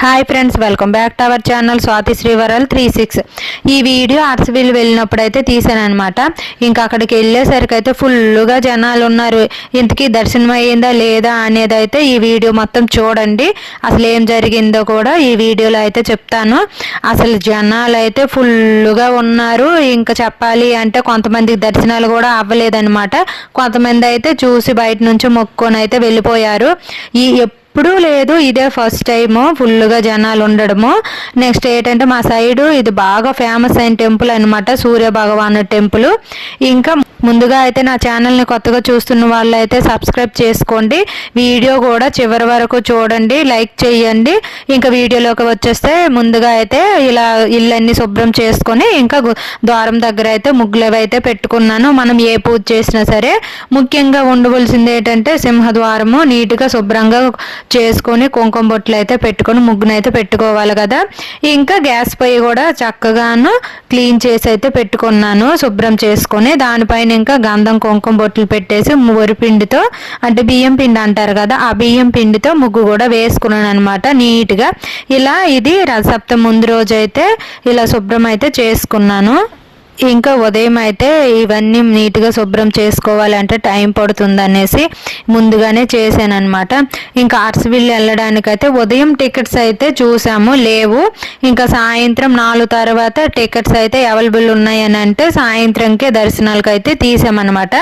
Hi friends welcome back to our channel Swathi శ్రీవరల్ three six ఈ video ఆర్ట్స్విల్ వెళ్ళినప్పుడు అయితే తీసాను అనమాట ఇంకా అక్కడికి వెళ్ళేసరికి అయితే ఫుల్గా జనాలు ఉన్నారు. ఇంతకీ దర్శనం అయ్యిందా లేదా అనేది అయితే ఈ వీడియో మొత్తం చూడండి. అసలు ఏం జరిగిందో కూడా ఈ వీడియోలో అయితే చెప్తాను. అసలు జనాలు అయితే ఫుల్గా ఉన్నారు. ఇంకా చెప్పాలి అంటే కొంతమందికి దర్శనాలు కూడా అవ్వలేదన్నమాట. కొంతమంది అయితే చూసి బయట నుంచి మొక్కుకొని అయితే వెళ్ళిపోయారు. ఈ ఎప్పుడూ లేదు. ఇదే ఫస్ట్ టైము. ఫుల్గా జనాలు ఉండడము నెక్స్ట్ ఏంటంటే మా సైడు ఇది బాగా ఫేమస్ అయిన టెంపుల్ అనమాట సూర్య భగవాను టెంపుల్. ఇంకా ముందుగా అయితే నా ఛానల్ని కొత్తగా చూస్తున్న వాళ్ళు అయితే సబ్స్క్రైబ్ చేసుకోండి. వీడియో కూడా చివరి వరకు చూడండి లైక్ చేయండి. ఇంకా వీడియోలోకి వచ్చేస్తే ముందుగా అయితే ఇలా ఇల్లన్నీ శుభ్రం చేసుకొని ఇంకా ద్వారం దగ్గర అయితే ముగ్గులు అయితే పెట్టుకున్నాను మనం ఏ పూజ చేసినా సరే ముఖ్యంగా ఉండవలసింది ఏంటంటే సింహద్వారము నీట్గా శుభ్రంగా చేసుకొని కుంకుమ బొట్లు అయితే పెట్టుకొని ముగ్గును అయితే పెట్టుకోవాలి కదా. ఇంకా గ్యాస్ పొయ్యి కూడా చక్కగాను క్లీన్ చేసి అయితే పెట్టుకున్నాను శుభ్రం చేసుకొని దానిపైన ఇంకా గంధం కుంకుమ బొట్లు పెట్టేసి వరి పిండితో అంటే బియ్యం పిండి అంటారు కదా ఆ బియ్యం పిండితో ముగ్గు కూడా వేసుకున్నాను అనమాట నీట్గా. ఇలా ఇది రథసప్తమి ముందు రోజు అయితే ఇలా శుభ్రం అయితే చేసుకున్నాను. ఇంకా ఉదయం అయితే ఇవన్నీ నీట్గా శుభ్రం చేసుకోవాలంటే టైం పడుతుంది అనేసి ముందుగానే చేశానమాట అనమాట ఇంకా ఆర్ట్స్విల్ వెళ్ళడానికైతే ఉదయం టికెట్స్ అయితే చూసాము లేవు. ఇంకా సాయంత్రం నాలుగు తర్వాత టికెట్స్ అయితే అవైలబుల్ ఉన్నాయని అంటే సాయంత్రంకే దర్శనాలకు అయితే తీసామన్నమాట.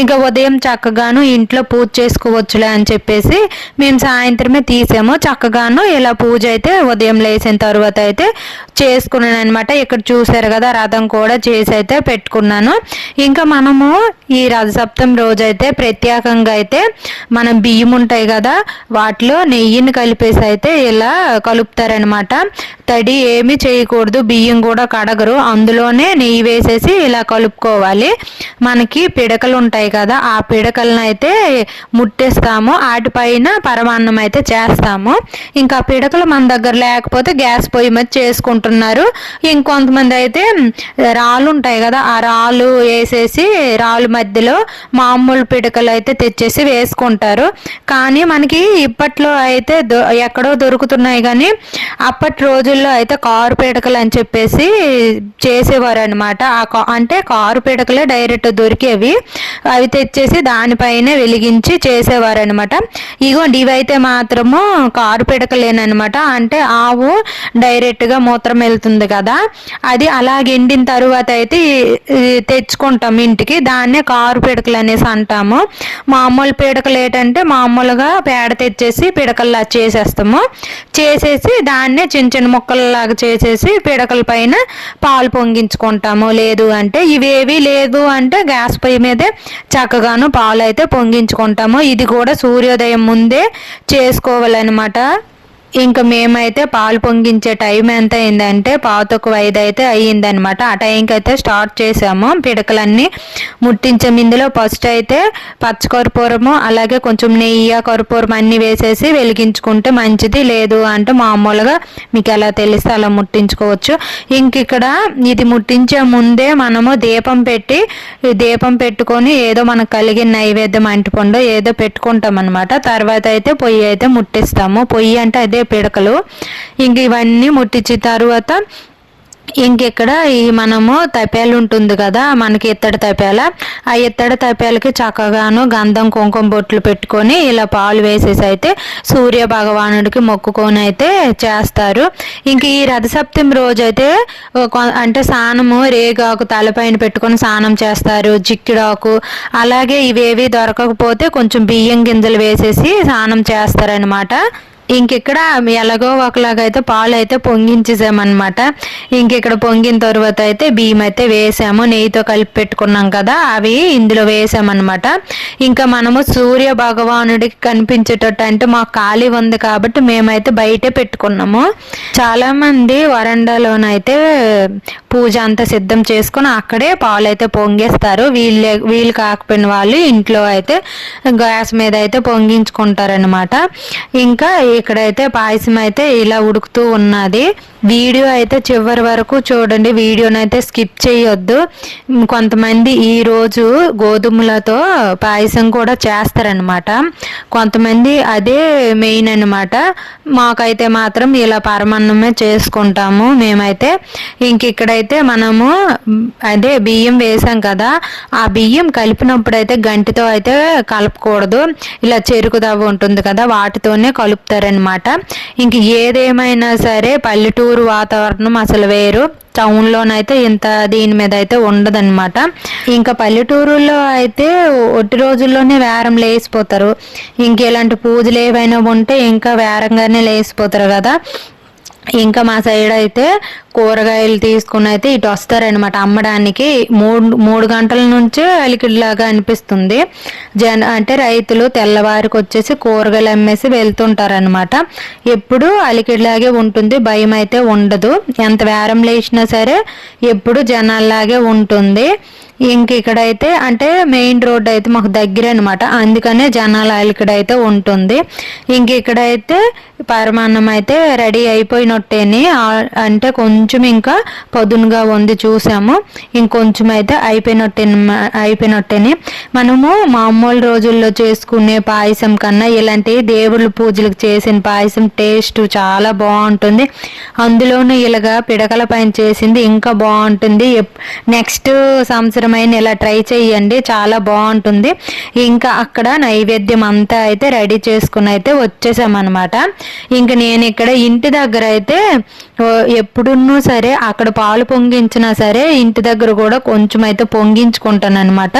ఇంకా ఉదయం చక్కగాను ఇంట్లో పూజ చేసుకోవచ్చులే అని చెప్పేసి మేము సాయంత్రమే తీసాము. చక్కగాను ఇలా పూజ అయితే ఉదయం లేచిన తర్వాత అయితే చేసుకున్నాను అనమాట ఇక్కడ చూసారు కదా రథం కూడా చేసి అయితే పెట్టుకున్నాను. ఇంకా మనము ఈ రథసప్తం రోజు అయితే ప్రత్యేకంగా అయితే మనం బియ్యం ఉంటాయి కదా వాటిలో నెయ్యిని కలిపేసి అయితే ఇలా కలుపుతారనమాట తడి ఏమీ చేయకూడదు బియ్యం కూడా కడగరు. అందులోనే నెయ్యి వేసేసి ఇలా కలుపుకోవాలి. మనకి పిడకలు ఉంటాయి కదా ఆ పిడకలను అయితే ముట్టేస్తాము. వాటిపైన పరమాన్నం అయితే చేస్తాము. ఇంకా పిడకలు మన దగ్గర లేకపోతే గ్యాస్ పొయ్యి మీద చేసుకుంటున్నారు ఇంకొంతమంది అయితే రాళ్ళు ఉంటాయి కదా ఆ రాళ్ళు వేసేసి రాళ్ళు మధ్యలో మామూలు పిడకలు అయితే తెచ్చేసి వేసుకుంటారు. కానీ మనకి ఇప్పట్లో అయితే దొ- ఎక్కడో దొరుకుతున్నాయి కానీ అప్పటి రోజుల్లో అయితే కారు పిడకలు అని చెప్పేసి చేసేవారు అనమాట అంటే కారు పిడకలే డైరెక్ట్ దొరికేవి. అవి తెచ్చేసి దానిపైనే వెలిగించి చేసేవారు అనమాట ఇగోండి ఇవైతే మాత్రము కారు పిడకలేనమాట అంటే ఆవు డైరెక్ట్గా మూత్రం వెళ్తుంది కదా అది అలాగే ఎండిన తర్వాత అయితే తెచ్చుకుంటాం ఇంటికి. దాన్నే కారు పిడకలు అనేసి అంటాము. మామూలు పిడకలు ఏంటంటే మామూలుగా పేడ తెచ్చేసి పిడకల్లా చేసేస్తాము. చేసేసి దాన్నే చిన్న చిన్న ముక్కల్లాగా చేసేసి పిడకల పైన పాలు పొంగించుకుంటాము. లేదు అంటే ఇవేవి లేదు అంటే గ్యాస్ పొయ్యి మీదే చక్కగాను పాలు అయితే పొంగించుకుంటాము. ఇది కూడా సూర్యోదయం ముందే చేసుకోవాలన్నమాట. ఇంకా మేమైతే పాలు పొంగించే టైం ఎంత అయిందంటే పాతకు ఐదు అయితే అయ్యిందనమాట ఆ టైంకి అయితే స్టార్ట్ చేసాము. పిడకలన్నీ ముట్టించే ఇందులో ఫస్ట్ అయితే పచ్చకర్పూరము అలాగే కొంచెం నెయ్యి కర్పూరం అన్నీ వేసేసి వెలిగించుకుంటే మంచిది. లేదు అంటే మామూలుగా మీకు ఎలా తెలిస్తే అలా ముట్టించుకోవచ్చు. ఇంక ఇక్కడ ఇది ముట్టించే ముందే మనము దీపం పెట్టి దీపం పెట్టుకొని ఏదో మనకు కలిగిన నైవేద్యం అంటిపండు ఏదో పెట్టుకుంటాం అనమాట తర్వాత అయితే పొయ్యి అయితే ముట్టిస్తాము. పొయ్యి అంటే అదే పిడకలు. ఇంక ఇవన్నీ ముట్టించిన తర్వాత ఇంకెక్కడ ఈ మనము తపేలు ఉంటుంది కదా మనకి ఇత్తడి తపేల ఆ ఇత్తడి తపేలకి చక్కగాను గంధం కుంకుమ బొట్లు పెట్టుకొని ఇలా పాలు వేసేసి అయితే సూర్య భగవానుడికి మొక్కుకొని అయితే చేస్తారు. ఇంక ఈ రథసప్తమి రోజు అయితే అంటే స్నానము రేగాకు తలపైన పెట్టుకొని స్నానం చేస్తారు జిక్కిడాకు. అలాగే ఇవేవి దొరకకపోతే కొంచెం బియ్యం గింజలు వేసేసి స్నానం చేస్తారనమాట ఇంకెక్కడ ఎలాగో ఒకలాగా అయితే పాలు అయితే పొంగించేసామన్నమాట. ఇంకెక్కడ పొంగిన తర్వాత అయితే బియ్యం అయితే వేసాము. నెయ్యితో కలిపి పెట్టుకున్నాం కదా అవి ఇందులో వేసామన్నమాట. ఇంకా మనము సూర్య భగవానుడికి కనిపించేటట్టు అంటే మాకు ఖాళీ ఉంది కాబట్టి మేమైతే బయటే పెట్టుకున్నాము. చాలామంది వరండాలోనైతే పూజ అంతా సిద్ధం చేసుకుని అక్కడే పాలు అయితే పొంగేస్తారు. వీళ్ళు వీళ్ళు కాకపోయిన వాళ్ళు ఇంట్లో అయితే గ్యాస్ మీద అయితే పొంగించుకుంటారనమాట ఇంకా ఇక్కడైతే పాయసం అయితే ఇలా ఉడుకుతూ ఉన్నది. వీడియో అయితే చివరి వరకు చూడండి. వీడియోని అయితే స్కిప్ చేయొద్దు. కొంతమంది ఈరోజు గోధుమలతో పాయసం కూడా చేస్తారనమాట కొంతమంది అదే మెయిన్ అనమాట మాకైతే మాత్రం ఇలా పరమాన్నమే చేసుకుంటాము. మేమైతే ఇంక ఇక్కడైతే మనము అదే బియ్యం వేసాం కదా ఆ బియ్యం కలిపినప్పుడు అయితే గంటితో అయితే కలపకూడదు. ఇలా చెరుకు దవ్వ ఉంటుంది కదా వాటితోనే కలుపుతారనమాట ఇంక ఏదేమైనా సరే పల్లెటూరు వాతావరణం అసలు వేరు. టౌన్లోనైతే ఇంత దీని మీద అయితే ఉండదన్నమాట. ఇంకా పల్లెటూరులో అయితే ఒట్టి రోజుల్లోనే వేరం లేసిపోతారు ఇంక ఇలాంటి పూజలు ఏవైనా ఉంటే ఇంకా వేరంగానే లేసిపోతారు కదా. ఇంకా మా సైడ్ అయితే కూరగాయలు తీసుకుని అయితే ఇటు వస్తారనమాట అమ్మడానికి మూడు మూడు గంటల నుంచే అలికిడిలాగా అనిపిస్తుంది. జన అంటే రైతులు తెల్లవారికి వచ్చేసి కూరగాయలు అమ్మేసి వెళ్తుంటారనమాట ఎప్పుడు అలికిడిలాగే ఉంటుంది భయం అయితే ఉండదు. ఎంత వేరం లేచినా సరే ఎప్పుడు జనాల్లాగే ఉంటుంది. ఇంక ఇక్కడైతే అంటే మెయిన్ రోడ్ అయితే మాకు దగ్గర అనమాట అందుకనే జనాల అయితే ఉంటుంది. ఇంక ఇక్కడైతే పరమాన్నం అయితే రెడీ అయిపోయినట్టేని. అంటే కొంచెం ఇంకా పొదునుగా ఉంది చూసాము. ఇంకొంచెం అయితే అయిపోయినట్టే అయిపోయినట్టేని. మనము మామూలు రోజుల్లో చేసుకునే పాయసం కన్నా ఇలాంటి దేవుళ్ళ పూజలకు చేసిన పాయసం టేస్ట్ చాలా బాగుంటుంది. అందులోనూ ఇలాగా పిడకల పైన చేసింది ఇంకా బాగుంటుంది. నెక్స్ట్ సంవత్సరం సంవత్సరమైన ఇలా ట్రై చేయండి. చాలా బాగుంటుంది. ఇంకా అక్కడ నైవేద్యం అంతా అయితే రెడీ చేసుకుని అయితే వచ్చేసామన్నమాట. ఇంకా నేను ఇక్కడ ఇంటి దగ్గర అయితే ఎప్పుడున్నూ సరే అక్కడ పాలు పొంగించినా సరే ఇంటి దగ్గర కూడా కొంచెం అయితే పొంగించుకుంటాను అనమాట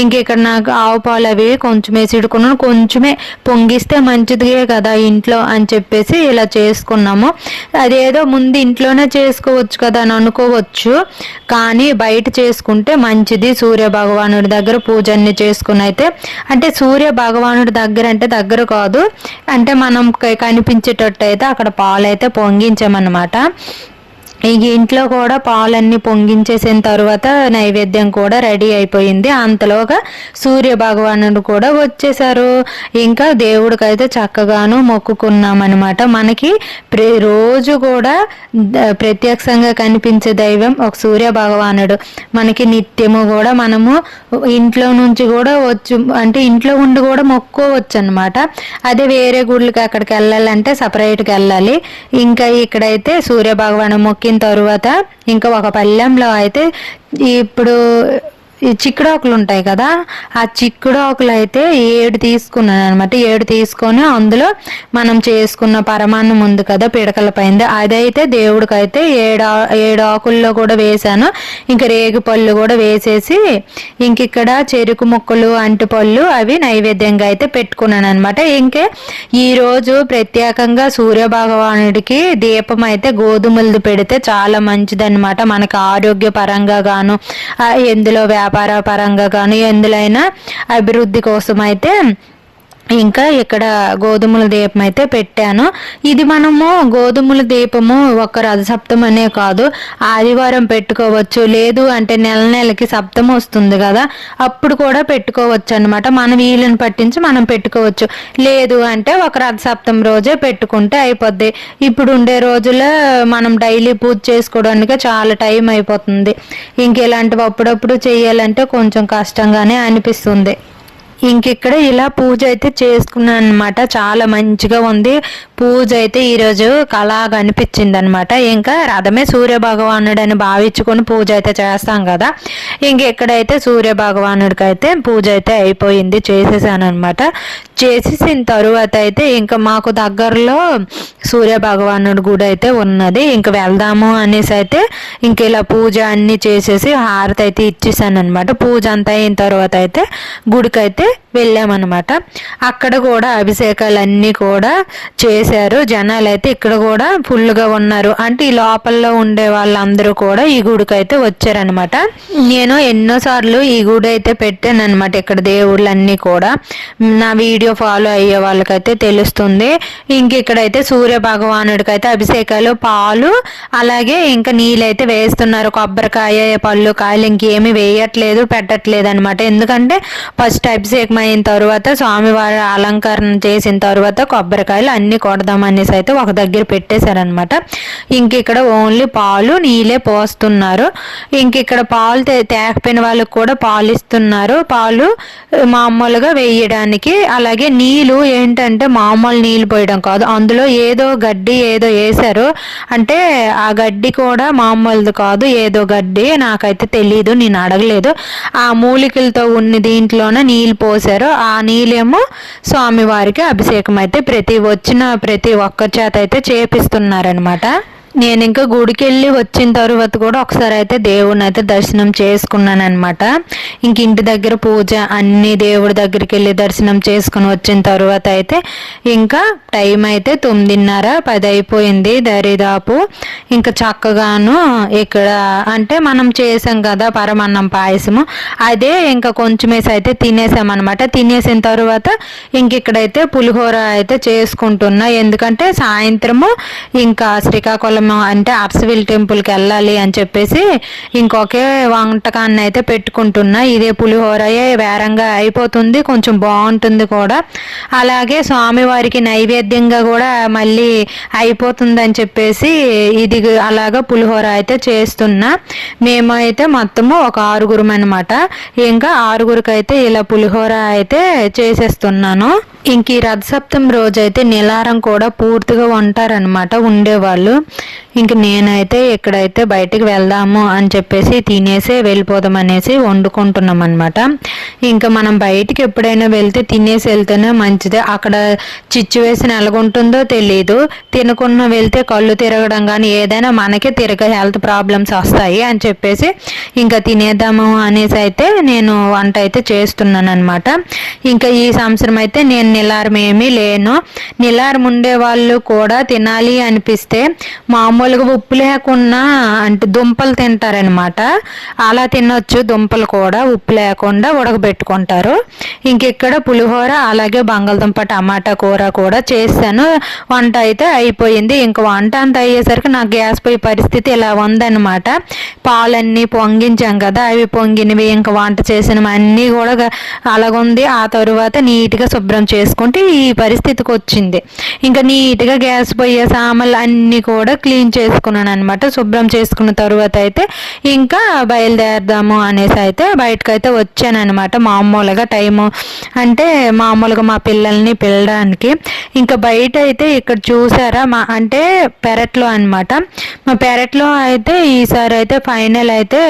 ఇంక ఇక్కడ నాకు ఆవు పాలు అవి కొంచెం వేసిడుకున్నాను కొంచెమే పొంగిస్తే మంచిదిగే కదా ఇంట్లో అని చెప్పేసి ఇలా చేసుకున్నాము. అదేదో ముందు ఇంట్లోనే చేసుకోవచ్చు కదా అని అనుకోవచ్చు. కానీ బయట చేసుకుంటే మంచిది. సూర్య భగవానుడి దగ్గర పూజ అన్ని చేసుకుని అయితే అంటే సూర్య భగవానుడి దగ్గర అంటే దగ్గర కాదు. అంటే మనం కనిపించేటట్టు అయితే అక్కడ పాలైతే పొంగించామన్నమాట. ఇక ఇంట్లో కూడా పాలన్నీ పొంగించేసిన తర్వాత నైవేద్యం కూడా రెడీ అయిపోయింది. అంతలోగా సూర్య భగవానుడు కూడా వచ్చేసారు ఇంకా దేవుడికైతే చక్కగాను మొక్కుకున్నామన్నమాట. మనకి రోజు కూడా ప్రత్యక్షంగా కనిపించే దైవం ఒక సూర్య భగవానుడు. మనకి నిత్యము కూడా మనము ఇంట్లో నుంచి కూడా వచ్చు అంటే ఇంట్లో ఉండి కూడా మొక్కోవచ్చు అనమాట అదే వేరే గుళ్ళకి అక్కడికి వెళ్ళాలంటే సపరేట్గా వెళ్ళాలి. ఇంకా ఇక్కడైతే సూర్య భగవాను మొక్కిన తర్వాత ఇంకా ఒక పళ్ళెంలో అయితే ఇప్పుడు ఈ చిక్కుడాకులు ఉంటాయి కదా ఆ చిక్కుడాకులు అయితే ఏడు తీసుకున్నాను అనమాట ఏడు తీసుకొని అందులో మనం చేసుకున్న పరమాన్నం ఉంది కదా పిడకల పైన అదైతే దేవుడికి అయితే ఏడు ఏడు ఆకుల్లో కూడా వేసాను ఇంకా రేగు పళ్ళు కూడా వేసేసి ఇంక ఇక్కడ చెరుకు ముక్కలు అంటుపళ్ళు అవి నైవేద్యంగా అయితే పెట్టుకున్నాను అనమాట ఇంకే ఈరోజు ప్రత్యేకంగా సూర్య భగవానుడికి దీపం అయితే గోధుమలది పెడితే చాలా మంచిదన్నమాట. మనకి ఆరోగ్యపరంగా గాను ఎందులో వ్యాపారం వ్యాపార పరంగా కానీ ఎందులైనా అభివృద్ధి కోసం అయితే ఇంకా ఇక్కడ గోధుమల దీపం అయితే పెట్టాను. ఇది మనము గోధుమల దీపము ఒక రథసప్తం అనే కాదు. ఆదివారం పెట్టుకోవచ్చు. లేదు అంటే నెల నెలకి సప్తం వస్తుంది కదా. అప్పుడు కూడా పెట్టుకోవచ్చు అనమాట మన వీలుని పట్టించి మనం పెట్టుకోవచ్చు. లేదు అంటే ఒక రథసప్తం రోజే పెట్టుకుంటే అయిపోద్ది. ఇప్పుడు ఉండే రోజుల్లో మనం డైలీ పూజ చేసుకోవడానికి చాలా టైం అయిపోతుంది. ఇంక ఇలాంటివి అప్పుడప్పుడు చేయాలంటే కొంచెం కష్టంగానే అనిపిస్తుంది. ఇంకిక్కడ ఇలా పూజ అయితే చేసుకున్నాను అనమాట చాలా మంచిగా ఉంది. పూజ అయితే ఈరోజు కళగా అనిపించింది అనమాట ఇంకా రథమే సూర్య భగవానుడు అని భావించుకొని పూజ అయితే చేస్తాం కదా. ఇంకెక్కడైతే సూర్య భగవానుడికి అయితే పూజ అయితే అయిపోయింది చేసేసాను అనమాట చేసేసిన తరువాత అయితే ఇంకా మాకు దగ్గరలో సూర్య భగవానుడి గుడి అయితే ఉన్నది. ఇంక వెళ్దాము అనేసి అయితే ఇంక ఇలా పూజ అన్నీ చేసేసి హారతి అయితే ఇచ్చేసాను అనమాట పూజ అంతా అయిన తర్వాత అయితే గుడికి అయితే వెళ్ళామన్నమాట. అక్కడ కూడా అభిషేకాలు అన్నీ కూడా చేశారు. జనాలు అయితే ఇక్కడ కూడా ఫుల్గా ఉన్నారు. అంటే ఈ లోపల్లో ఉండే వాళ్ళందరూ కూడా ఈ గుడికి అయితే వచ్చారనమాట నేను ఎన్నోసార్లు ఈ గుడి అయితే పెట్టాను అనమాట ఇక్కడ దేవుళ్ళన్నీ కూడా. నా వీడియో ఫాలో అయ్యే వాళ్ళకైతే తెలుస్తుంది. ఇంక ఇక్కడైతే సూర్య భగవానుడికైతే అభిషేకాలు పాలు అలాగే ఇంకా నీళ్ళైతే వేస్తున్నారు. కొబ్బరికాయ పళ్ళు కాయలు ఇంకేమి వేయట్లేదు పెట్టట్లేదు అనమాట ఎందుకంటే ఫస్ట్ అభిషేకం అయిన తర్వాత స్వామివారి అలంకరణ చేసిన తర్వాత కొబ్బరికాయలు అన్నీ కొడదామనేసి అనేసి అయితే ఒక దగ్గర పెట్టేశారనమాట ఇంక ఇక్కడ ఓన్లీ పాలు నీళ్ళే పోస్తున్నారు. ఇంక ఇక్కడ పాలు తేకపోయిన వాళ్ళకి కూడా పాలు ఇస్తున్నారు పాలు మామూలుగా వేయడానికి అలాగే అలాగే నీళ్ళు ఏంటంటే మామూలు నీళ్ళు పోయడం కాదు. అందులో ఏదో గడ్డి ఏదో వేశారు. అంటే ఆ గడ్డి కూడా మామూలుది కాదు ఏదో గడ్డి. నాకైతే తెలియదు నేను అడగలేదు. ఆ మూలికలతో ఉన్న దీంట్లోనే నీళ్ళు పోసారు ఆ నీళ్ళేమో స్వామివారికి అభిషేకం అయితే ప్రతి వచ్చిన ప్రతి ఒక్కరి చేత అయితే చేపిస్తున్నారనమాట నేను ఇంకా గుడికి వెళ్ళి వచ్చిన తర్వాత కూడా ఒకసారి అయితే దేవుడిని అయితే దర్శనం చేసుకున్నాను అనమాట ఇంక ఇంటి దగ్గర పూజ అన్ని దేవుడి దగ్గరికి వెళ్ళి దర్శనం చేసుకుని వచ్చిన తర్వాత అయితే ఇంకా టైం అయితే తొమ్మిదిన్నర పది అయిపోయింది దరిదాపు. ఇంకా చక్కగాను ఇక్కడ అంటే మనం చేసాం కదా పరమన్నం పాయసము. అదే ఇంకా కొంచెం వేసి అయితే తినేసామన్నమాట. తినేసిన తర్వాత ఇంక ఇక్కడైతే పులిహోర అయితే చేసుకుంటున్నా. ఎందుకంటే సాయంత్రము ఇంకా శ్రీకాకుళం అంటే అర్సవిల్ టెంపుల్కి వెళ్ళాలి అని చెప్పేసి ఇంకొకే వంటకాన్ని అయితే పెట్టుకుంటున్నా. ఇదే పులిహోరయే వేరంగా అయిపోతుంది కొంచెం బాగుంటుంది కూడా. అలాగే స్వామివారికి నైవేద్యంగా కూడా మళ్ళీ అయిపోతుంది అని చెప్పేసి ఇది అలాగా పులిహోర అయితే చేస్తున్నా. మేమైతే మొత్తము ఒక ఆరుగురం అనమాట ఇంకా ఆరుగురికి అయితే ఇలా పులిహోర అయితే చేసేస్తున్నాను. ఇంక ఈ రథసప్తం రోజైతే అయితే నిలారం కూడా పూర్తిగా ఉంటారనమాట ఉండేవాళ్ళు. ఇంక నేనైతే ఇక్కడైతే బయటికి వెళ్దాము అని చెప్పేసి తినేసే వెళ్ళిపోదాం అనేసి వండుకుంటున్నాం అనమాట ఇంకా మనం బయటికి ఎప్పుడైనా వెళ్తే తినేసి వెళ్తేనే మంచిదే. అక్కడ సిచ్యువేషన్ ఎలాగుంటుందో తెలియదు తినకుండా వెళ్తే కళ్ళు తిరగడం కానీ ఏదైనా మనకే తిరగ హెల్త్ ప్రాబ్లమ్స్ వస్తాయి అని చెప్పేసి ఇంకా తినేద్దాము అనేసి అయితే నేను వంట అయితే చేస్తున్నాను అనమాట ఇంకా ఈ సంవత్సరం అయితే నేను నిలారం ఏమీ లేను. నిలారం ఉండే వాళ్ళు కూడా తినాలి అనిపిస్తే మామూలుగా ఉప్పు లేకుండా అంటే దుంపలు తింటారనమాట అలా తినొచ్చు దుంపలు కూడా ఉప్పు లేకుండా ఉడకబెట్టుకుంటారు. ఇంకెక్కడ పులిహోర అలాగే బంగాళదుంప టమాటా కూర కూడా చేశాను. వంట అయితే అయిపోయింది. ఇంక వంట అంత అయ్యేసరికి నాకు గ్యాస్ పోయే పరిస్థితి ఇలా ఉందన్నమాట. పాలన్నీ పొంగించాం కదా అవి పొంగినవి ఇంకా వంట చేసినవి అన్నీ కూడా అలాగుంది. ఆ తరువాత నీట్గా శుభ్రం చేసుకుంటే ఈ పరిస్థితికి వచ్చింది. ఇంకా నీట్గా గ్యాస్ పొయ్యే సామాన్లు అన్నీ కూడా క్లీన్ చేసుకున్నాను అనమాట శుభ్రం చేసుకున్న తర్వాత అయితే ఇంకా బయలుదేరదాము అనేసి అయితే బయటకైతే వచ్చాను అనమాట మామూలుగా టైము అంటే మామూలుగా మా పిల్లల్ని పిల్లడానికి ఇంకా బయట అయితే ఇక్కడ చూసారా? మా అంటే పెరట్లో అనమాట మా పెరట్లో అయితే ఈసారి అయితే ఫైనల్ అయితే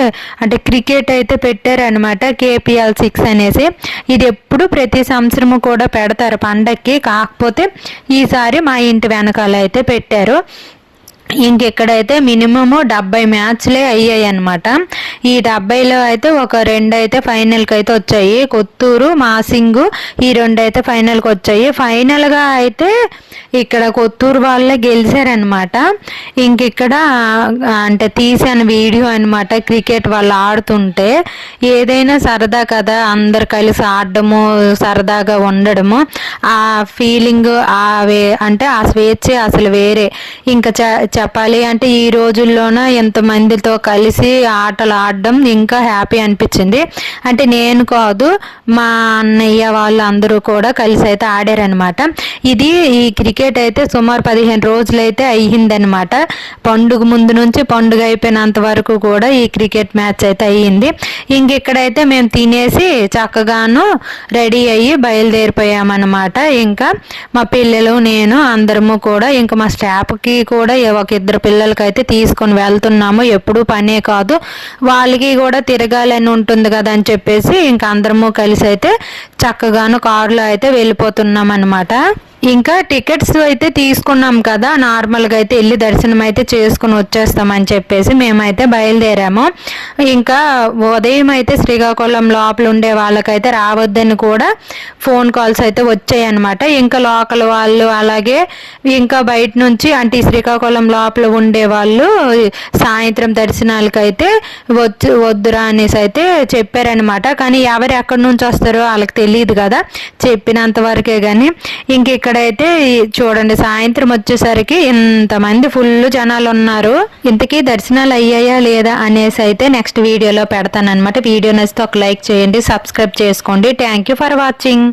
అంటే క్రికెట్ అయితే పెట్టారనమాట కేపీఎల్ సిక్స్ అనేసి. ఇది ఎప్పుడు ప్రతి సంవత్సరము కూడా పెడతారు. పండక్కి. కాకపోతే ఈసారి మా ఇంటి వెనకాల అయితే పెట్టారు. ఇంకెక్కడైతే మినిమము డెబ్బై మ్యాచ్లే అయ్యాయి అనమాట ఈ డెబ్బైలో అయితే ఒక రెండు అయితే ఫైనల్కి అయితే వచ్చాయి. కొత్తూరు మాసింగు ఈ రెండు అయితే ఫైనల్కి వచ్చాయి ఫైనల్గా అయితే ఇక్కడ కొత్తూరు వాళ్ళే గెలిచారనమాట ఇంక ఇక్కడ అంటే తీసాను వీడియో అనమాట క్రికెట్ వాళ్ళు ఆడుతుంటే. ఏదైనా సరదా కదా అందరు కలిసి ఆడడము సరదాగా ఉండడము. ఆ ఫీలింగ్ ఆ వే అంటే ఆ స్వేచ్ఛ అసలు వేరే. ఇంకా చ చెప్పాలి. అంటే ఈ రోజుల్లోన ఎంతమందితో కలిసి ఆటలు ఆడడం ఇంకా హ్యాపీ అనిపించింది. అంటే నేను కాదు మా అన్నయ్య వాళ్ళు అందరూ కూడా కలిసి అయితే ఆడారనమాట ఇది ఈ క్రికెట్ అయితే సుమారు పదిహేను రోజులు అయితే అయ్యిందనమాట పండుగ ముందు నుంచి పండుగ అయిపోయినంత వరకు కూడా ఈ క్రికెట్ మ్యాచ్ అయితే అయ్యింది. ఇంక ఇక్కడైతే మేము తినేసి చక్కగాను రెడీ అయ్యి బయలుదేరిపోయామన్నమాట. ఇంకా మా పిల్లలు నేను అందరము కూడా ఇంకా మా స్టాఫ్కి కూడా ఒక ఇద్దరు పిల్లలకైతే తీసుకొని వెళ్తున్నాము. ఎప్పుడు పనే కాదు. వాళ్ళకి కూడా తిరగాలని ఉంటుంది కదా అని చెప్పేసి ఇంకా అందరము కలిసి అయితే చక్కగాను కారులో అయితే వెళ్ళిపోతున్నాం అనమాట ఇంకా టికెట్స్ అయితే తీసుకున్నాం కదా. నార్మల్గా అయితే వెళ్ళి దర్శనం అయితే చేసుకుని వచ్చేస్తామని చెప్పేసి మేమైతే బయలుదేరాము. ఇంకా ఉదయం అయితే శ్రీకాకుళం లోపల ఉండే వాళ్ళకైతే రావద్దని కూడా ఫోన్ కాల్స్ అయితే వచ్చాయి అనమాట ఇంకా లోకల్ వాళ్ళు అలాగే ఇంకా బయట నుంచి అంటే శ్రీకాకుళం లోపల ఉండే వాళ్ళు సాయంత్రం దర్శనాలకైతే వచ్చి వద్దురా అనేసి అయితే చెప్పారనమాట కానీ ఎవరు ఎక్కడి నుంచి వస్తారో వాళ్ళకి తెలియదు కదా. చెప్పినంత వరకే కానీ ఇంక ఇక్కడ ఇక్కడైతే చూడండి సాయంత్రం వచ్చేసరికి ఇంతమంది ఫుల్ జనాలు ఉన్నారు ఇంతకీ దర్శనాలు అయ్యాయా లేదా అనేసి అయితే నెక్స్ట్ వీడియోలో పెడతాను అనమాట వీడియో నచ్చితే ఒక లైక్ చేయండి సబ్స్క్రైబ్ చేసుకోండి. Thank you for watching